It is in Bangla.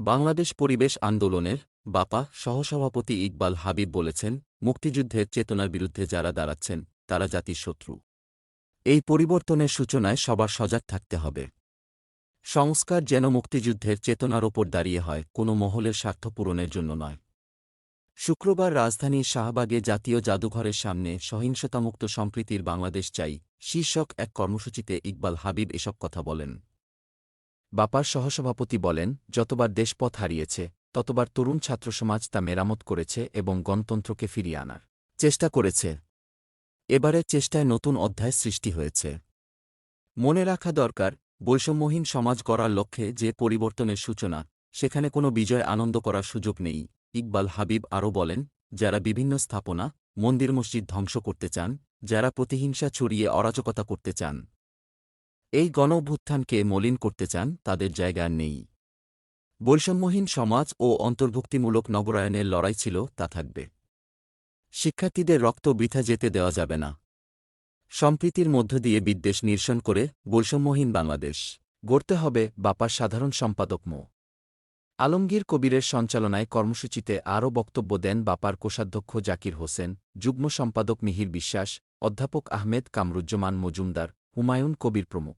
বাংলাদেশ পরিবেশ আন্দোলনের বাপা সহসভাপতি ইকবাল হাবিব বলেছেন, মুক্তিযুদ্ধের চেতনার বিরুদ্ধে যারা দাঁড়াচ্ছেন, তারা জাতির শত্রু। এই পরিবর্তনের সূচনায় সবার সজাগ থাকতে হবে। সংস্কার যেন মুক্তিযুদ্ধের চেতনার ওপর দাঁড়িয়ে হয়, কোনো মহলের স্বার্থ পূরণের জন্য নয়। শুক্রবার রাজধানীর শাহবাগে জাতীয় জাদুঘরের সামনে সহিংসতামুক্ত সম্প্রীতির বাংলাদেশ চাই, শীর্ষক এক কর্মসূচিতে ইকবাল হাবিব এসব কথা বলেন। বাপার সহসভাপতি বলেন, যতবার দেশপথ হারিয়েছে, ততবার তরুণ ছাত্রসমাজ তা মেরামত করেছে এবং গণতন্ত্রকে ফিরিয়ে আনার চেষ্টা করেছে। এবারের চেষ্টায় নতুন অধ্যায় সৃষ্টি হয়েছে। মনে রাখা দরকার, বৈষম্যহীন সমাজ গড়ার লক্ষ্যে যে পরিবর্তনের সূচনা, সেখানে কোনো বিজয় আনন্দ করার সুযোগ নেই, ইকবাল হাবিব আরও বলেন, যারা বিভিন্ন স্থাপনা, মন্দির মসজিদ ধ্বংস করতে চান, যারা প্রতিহিংসা ছড়িয়ে অরাজকতা করতে চান এই গণ অভ্যুত্থানকে মলিন করতে চান তাদের জায়গা নেই। বৈষম্যহীন সমাজ ও অন্তর্ভুক্তিমূলক নগরায়নের লড়াই ছিল, তা থাকবে। শিক্ষার্থীদের রক্ত বৃথা যেতে দেওয়া যাবে না। সম্প্রীতির মধ্য দিয়ে বিদ্বেষ নিরসন করে বৈষম্যহীন বাংলাদেশ গড়তে হবে বাপার সাধারণ সম্পাদক মো। আলমগীর কবিরের সঞ্চালনায় কর্মসূচিতে আরও বক্তব্য দেন বাপার কোষাধ্যক্ষ জাকির হোসেন, যুগ্ম সম্পাদক মিহির বিশ্বাস, অধ্যাপক আহমেদ কামরুজ্জামান মজুমদার হুমায়ুন কবির প্রমুখ।